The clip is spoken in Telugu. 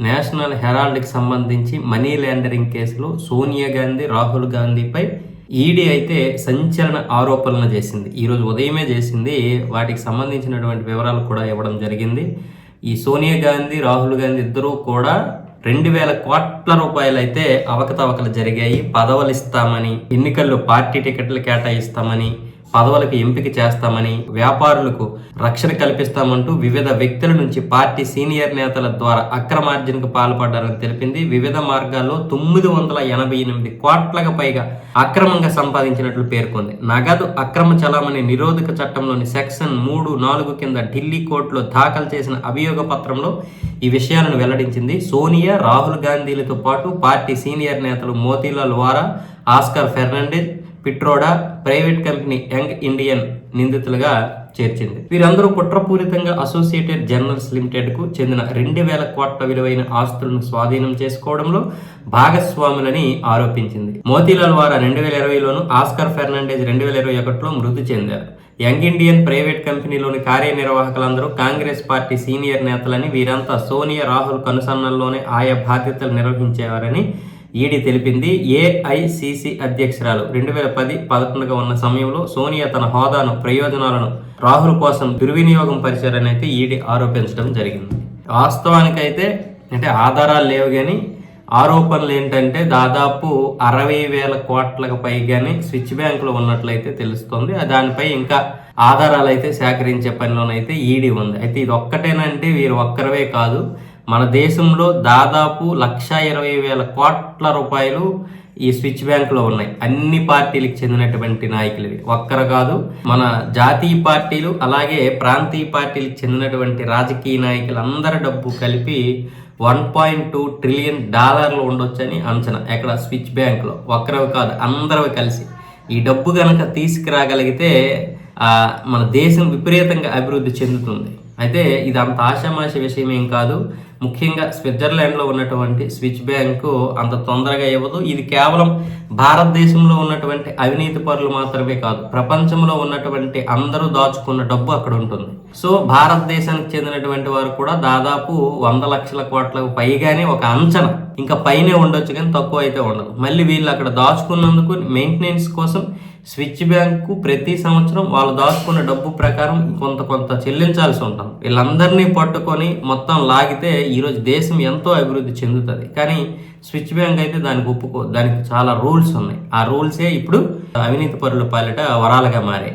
నేషనల్ హెరాల్డ్కి సంబంధించి మనీ లాండరింగ్ కేసులో సోనియా గాంధీ రాహుల్ గాంధీపై ఈడీ అయితే సంచలన ఆరోపణలు చేసింది. ఈరోజు ఉదయమే చేసింది. వాటికి సంబంధించినటువంటి వివరాలు కూడా ఇవ్వడం జరిగింది. ఈ సోనియా గాంధీ రాహుల్ గాంధీ ఇద్దరూ కూడా రెండు వేల కోట్ల రూపాయలు అయితే అవకతవకలు జరిగాయి. పదవులు ఇస్తామని ఎన్నికల్లో పార్టీ టికెట్లు కేటాయిస్తామని పదవులకు ఎంపిక చేస్తామని వ్యాపారులకు రక్షణ కల్పిస్తామంటూ వివిధ వ్యక్తుల నుంచి పార్టీ సీనియర్ నేతల ద్వారా అక్రమార్జనకు పాల్పడ్డారని తెలిపింది. వివిధ మార్గాల్లో తొమ్మిది వందల ఎనభై ఎనిమిది కోట్లకు పైగా అక్రమంగా సంపాదించినట్లు పేర్కొంది. నగదు అక్రమ చలామణి నిరోధక చట్టంలోని సెక్షన్ మూడు నాలుగు కింద ఢిల్లీ కోర్టులో దాఖలు చేసిన అభియోగ పత్రంలో ఈ విషయాలను వెల్లడించింది. సోనియా రాహుల్ గాంధీలతో పాటు పార్టీ సీనియర్ నేతలు Motilal Vora Oscar Fernandes Pitroda private company Young Indian నిందితులుగా చేర్చింది. వీరందరూ కుట్రపూరితంగా అసోసియేటెడ్ జర్నల్స్ లిమిటెడ్కు చెందిన రెండు వేల కోట్ల విలువైన ఆస్తులను స్వాధీనం చేసుకోవడంలో భాగస్వాములని ఆరోపించింది. మోతీలాల్ వారా రెండు వేల ఇరవైలోను ఆస్కర్ ఫెర్నాండేజ్ రెండు వేల ఇరవై ఒకటిలో మృతి చెందారు. యంగ్ ఇండియన్ ప్రైవేట్ కంపెనీలోని కార్యనిర్వాహకులందరూ కాంగ్రెస్ పార్టీ సీనియర్ నేతలని వీరంతా సోనియా రాహుల్ కనుసన్నల్లోనే ఆయా బాధ్యతలు నిర్వహించేవారని ఈడీ తెలిపింది ఏఐసిసి అధ్యక్షురాలు. రెండు వేల పది పదకొండుగా ఉన్న సమయంలో సోనియా తన హోదాను ప్రయోజనాలను రాహుల్ కోసం దుర్వినియోగం పరిచారని అయితే ఈడీ ఆరోపించడం జరిగింది. వాస్తవానికైతే అంటే ఆధారాలు లేవు కానీ ఆరోపణలు ఏంటంటే దాదాపు అరవై వేల కోట్లకు పైగానే స్విచ్ బ్యాంకులో ఉన్నట్లయితే తెలుస్తుంది. దానిపై ఇంకా ఆధారాలు అయితే సేకరించే పనిలోనైతే ఈడీ ఉంది. అయితే ఇది ఒక్కటేనంటే వీరు ఒక్కరవే కాదు. మన దేశంలో దాదాపు లక్ష ఇరవై వేల కోట్ల రూపాయలు ఈ స్విచ్ బ్యాంకులో ఉన్నాయి. అన్ని పార్టీలకు చెందినటువంటి నాయకులు ఒక్కరు కాదు మన జాతీయ పార్టీలు అలాగే ప్రాంతీయ పార్టీలకు చెందినటువంటి రాజకీయ నాయకులు అందరి డబ్బు కలిపి వన్ పాయింట్ టూ ట్రిలియన్ డాలర్లు ఉండొచ్చని అంచనా ఎక్కడ? స్విచ్ బ్యాంకులో. ఒక్కరవి కాదు అందరవి కలిసి. ఈ డబ్బు కనుక తీసుకురాగలిగితే మన దేశం విపరీతంగా అభివృద్ధి చెందుతుంది. అయితే ఇది అంత ఆషామాషి విషయం ఏం కాదు. ముఖ్యంగా స్విట్జర్లాండ్లో ఉన్నటువంటి స్విచ్ బ్యాంకు అంత తొందరగా ఇవ్వదు. ఇది కేవలం భారతదేశంలో ఉన్నటువంటి అవినీతి పరులు మాత్రమే కాదు ప్రపంచంలో ఉన్నటువంటి అందరూ దాచుకున్న డబ్బు అక్కడ ఉంటుంది. సో భారతదేశానికి చెందినటువంటి వారు కూడా దాదాపు వంద లక్షల కోట్లకు పైగానే ఒక అంచనా. ఇంకా పైనే ఉండొచ్చు కానీ తక్కువ అయితే ఉండదు. మళ్ళీ వీళ్ళు అక్కడ దాచుకున్నందుకు మెయింటెనెన్స్ కోసం స్విచ్ బ్యాంకు ప్రతి సంవత్సరం వాళ్ళు దాచుకున్న డబ్బు ప్రకారం కొంత కొంత చెల్లించాల్సి ఉంటుంది. వీళ్ళందరినీ పట్టుకొని మొత్తం లాగితే ఈరోజు దేశం ఎంతో అభివృద్ధి చెందుతుంది. కానీ స్విచ్ బ్యాంక్ అయితే దానికి ఒప్పుకో దానికి చాలా రూల్స్ ఉన్నాయి. ఆ రూల్సే ఇప్పుడు అవినీతి పరుల పాలిట వరాలుగా మారాయి.